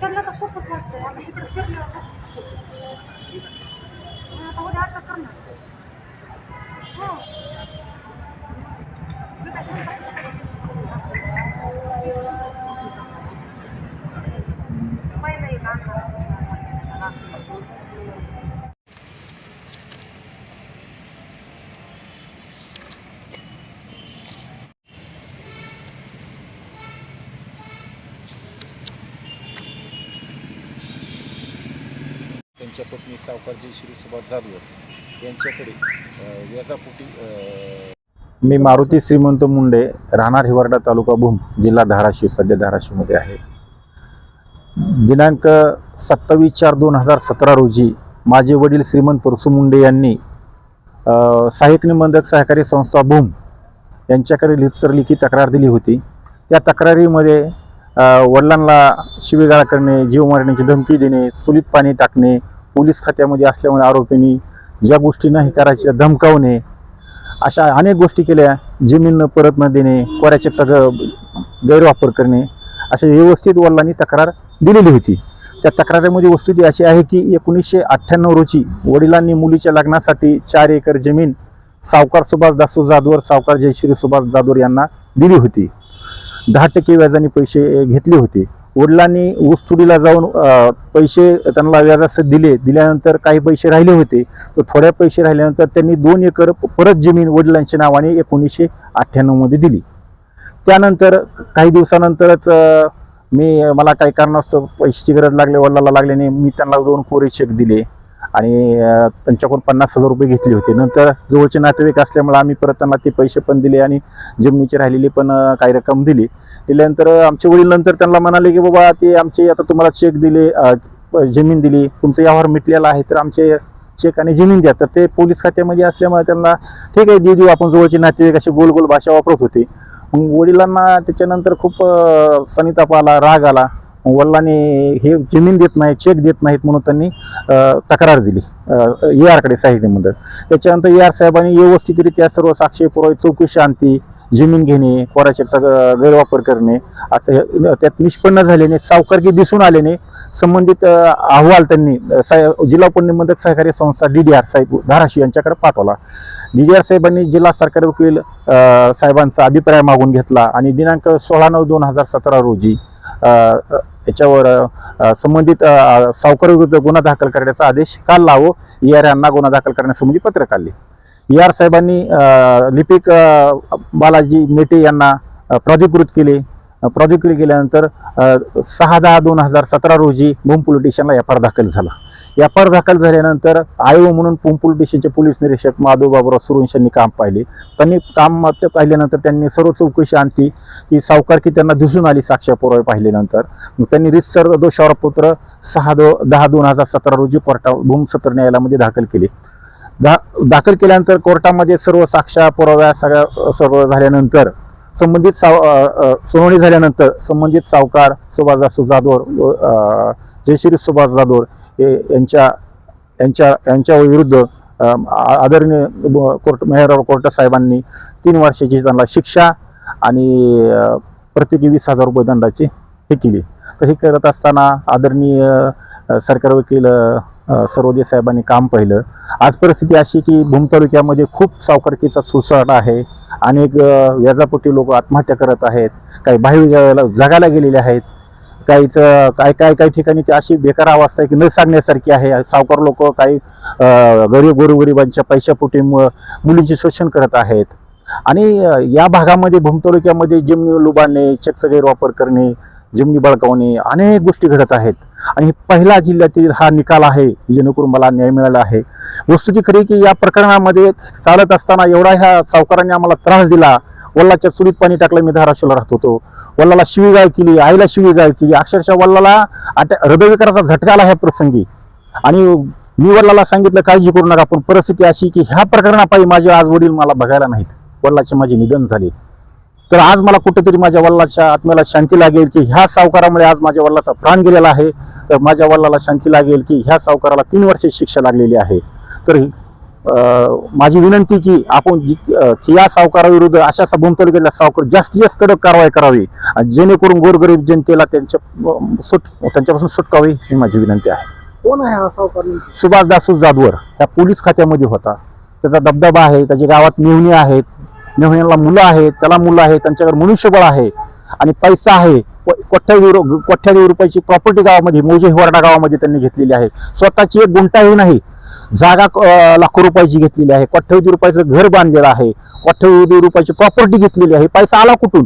त्यांना तर सोपंच वाटतंय आता इकडे शिरल्यावर कसं सोपं? मग आता उद्या आता करणार हो मी काय सांगू? पहिलं एक आणणार. त्यांच्या पत्नी सावकारजी श्री सुभाष जाधव यांच्याकडे अ, व्याजापोटी मी मारुती श्रीमंत मुंडे राहणार हिवारडा तालुका भूम जिल्हा धाराशिव सध्या धाराशिवमध्ये आहे. दिनांक सत्तावीस चार दोन हजार सतरा रोजी माझे वडील श्रीमंत परसू मुंडे यांनी सहाय्यक निबंधक सहकारी संस्था भूम यांच्याकडे लिखसर की तक्रार दिली होती. त्या तक्रारीमध्ये वडिलांना शिवीगाळ करणे जीव मारण्याची धमकी देणे सुलीत पाणी टाकणे पोलीस खात्यामध्ये असल्यामुळे आरोपींनी ज्या गोष्टी नाही करायच्या धमकावणे अशा अनेक गोष्टी केल्या. जमीन परत न देणे कोऱ्या चेकचा ग गैरवापर करणे अशा व्यवस्थित वडिलांनी तक्रार दिलेली होती. त्या तक्रारीमध्ये वस्तुस्थिती अशी आहे की एकोणीसशे अठ्ठ्याण्णव रोजी वडिलांनी मुलीच्या लग्नासाठी चार एकर जमीन सावकार सुभाष दासू जाधवर सावकार जयश्री सुभाष जाधवर यांना दिली होती. दहा टक्के व्याजाने पैसे घेतले होते. वडिलांनी ऊसतुडीला जाऊन पैसे त्यांना व्याजासह दिले. दिल्यानंतर काही पैसे राहिले होते. तर थोड्या पैसे राहिल्यानंतर त्यांनी दोन एकर परत जमीन वडिलांच्या नावाने एकोणीसशे अठ्ठ्याण्णवमध्ये दिली. त्यानंतर काही दिवसानंतरच मी मला काही कारणास्तव पैशाची गरज लागली वडिलाला लागल्याने मी त्यांना दोन कोरे चेक दिले आणि त्यांच्याकडून पन्नास हजार रुपये घेतले होते. नंतर जवळचे नातेवाईक असल्यामुळे आम्ही परत त्यांना ते पैसे पण दिले आणि जमिनीचे राहिलेली पण काही रक्कम दिली. दिल्यानंतर आमचे वडील नंतर त्यांना म्हणाले की बाबा ते आमचे आता तुम्हाला चेक दिले जमीन दिली तुमचं व्यवहार मिटलेला आहे तर आमचे चेक आणि जमीन द्या. तर ते पोलीस खात्यामध्ये असल्यामुळे त्यांना ठीक आहे दे देऊ आपण जवळचे नातेवाईक असे गोल गोल भाषा वापरत होते. मग वडिलांना त्याच्यानंतर खूप सनिताप आला राग आला. वडिलांनी हे जमीन देत नाही चेक देत नाहीत म्हणून त्यांनी तक्रार दिली ए आरकडे साहित्यमध्ये त्याच्यानंतर ए आर साहेबांनी व्यवस्थितरित्या सर्व साक्षी पुरावे चौकशी आणती. जमीन घेणे कोराचेकचा ग- गैरवापर करणे असं हे- त्यात निष्पन्न झाल्याने सावकारकी दिसून आल्याने संबंधित अहवाल त्यांनी साहेब जिल्हा उपनिबंधक सहकारी संस्था डी डी आर साहेब धाराशिव यांच्याकडे पाठवला. डी डी आर साहेबांनी जिल्हा सरकारी वकील साहेबांचा अभिप्राय मागून घेतला आणि दिनांक सोळा नऊ दोन हजार सतरा रोजी याच्यावर संबंधित सावकार विरुद्ध गुन्हा दाखल करण्याचा आदेश काढला व ई आर यांना गुन्हा दाखल करण्यासंबंधी पत्र काढले. ई आर साहेबांनी लिपिक बालाजी मेटे यांना प्राधिकृत केले. प्राधिकृत केल्यानंतर सहा दहा दोन हजार सतरा रोजी भूम पोलीस स्टेशनला एफ आर दाखल झाला. एफ आर दाखल झाल्यानंतर आयोग म्हणून भूम पोलीस स्टेशनचे पोलीस निरीक्षक माधव बाबुराव सुरवंश यांनी काम पाहिले. त्यांनी काम पाहिल्यानंतर त्यांनी सर्व चौकशी आणती की सावकारकी त्यांना दिसून आली साक्ष पुरावे पाहिल्यानंतर. मग त्यांनी रितसर दोषारोपपत्र सहा दो दहा दोन हजार सतरा रोजी कोर्टा भूम सत्र न्यायालयामध्ये दाखल केले. दा दाखल केल्यानंतर कोर्टामध्ये सर्व साक्षा पुराव्या सगळ्या सर्व झाल्यानंतर संबंधित साव सुनावणी झाल्यानंतर संबंधित सावकार सुभाषदास जाधवर व, जयश्री सुभाष जाधोर हे यांच्या यांच्या यांच्या विरुद्ध आ- आदरणीय कोर्ट मेहर कोर्ट साहेबांनी तीन वर्षाची त्यांना शिक्षा आणि प्रत्येकी वीस हजार रुपये दंडाची हे केली. तर हे करत असताना आदरणीय सरकार वकील सरोदे साहेबांनी काम पाहिलं. आज परिस्थिती अशी की भूम तालुक्यामध्ये खूप सावकारकीचा सुसाट आहे अनेक व्याजापोटी लोक आत्महत्या करत आहेत. काही बाहेर जगायला गेलेले आहेत. काहीच काय काय काही ठिकाणी ती अशी बेकार अवस्था आहे की न सांगण्यासारखी आहे. सावकार लोक काही गरीब गोरगरिबांच्या पैशापोटी मु- मुलींचे शोषण करत आहेत. आणि या भागामध्ये भूम तालुक्यामध्ये जमिनी लुबाडणे चेकचा गैरवापर करणे जमिनी बळकावणे अनेक गोष्टी घडत आहेत. आणि पहिला जिल्ह्यातील हा निकाल आहे जेणेकरून मला न्याय मिळाला आहे. वस्तुती खरी की या प्रकरणामध्ये चालत असताना एवढा ह्या सावकारांनी आम्हाला त्रास दिला. वल्लाच्या चुलीत पाणी टाकलं मी धाराशिवला राहत होतो. वल्लाला शिवीगाळ केली आईला शिवीगाळ केली. अक्षरशः वल्लाला आता हृदयविकाराचा झटका आला ह्या प्रसंगी. आणि मी वल्लाला सांगितलं काळजी करू नका पण परिस्थिती अशी की ह्या प्रकरणापायी माझे आज वडील मला बघायला नाहीत. वल्लाचे माझे निधन झाले. तर आज मला कुठेतरी माझ्या वडिलाच्या आत्म्याला शांती लागेल की ह्या सावकारामुळे आज माझ्या वडिलाचा प्राण गेलेला आहे. तर माझ्या वडिलाला शांती लागेल की ह्या सावकाराला तीन वर्षे शिक्षा लागलेली आहे. तर माझी विनंती की आपण की या सावकाराविरुद्ध अशा सबूम तालुक्यातल्या सावकार जास्तीत जास्त कडक कारवाई करावी आणि जेणेकरून गोरगरीब जनतेला त्यांच्या सुट त्यांच्यापासून सुटका होईल ही माझी विनंती आहे. कोण आहे हा सावकार? सुभाष दासू जाधवर त्या पोलीस खात्यामध्ये होता. त्याचा दबदबा आहे त्याच्या गावात मेहुणी आहेत. मेहुण्याला मुलं आहेत त्याला मुलं आहेत त्यांच्याकडे मनुष्यबळ आहे आणि पैसा आहे. क- कोठ्यावी रुपयाची प्रॉपर्टी गावामध्ये मोजे हिवरडा गावामध्ये त्यांनी घेतलेली आहे. स्वतःची एक गुंठाही नाही. जागा लाखो रुपयाची घेतलेली आहे. कोट्यावधी रुपयाचं घर बांधलेलं आहे. कोट्यावधी रुपयाची प्रॉपर्टी घेतलेली आहे. पैसा आला कुठून?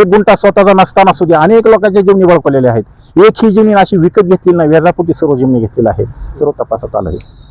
एक गुंठा स्वतःचा नसताना सुद्धा अनेक लोकांच्या जमिनी बळकवलेल्या आहेत. एक ही जमीन अशी विकत घेतलेली नाही. व्याजापोटी सर्व जमिनी घेतलेल्या आहे सर्व तपासात आलं आहे.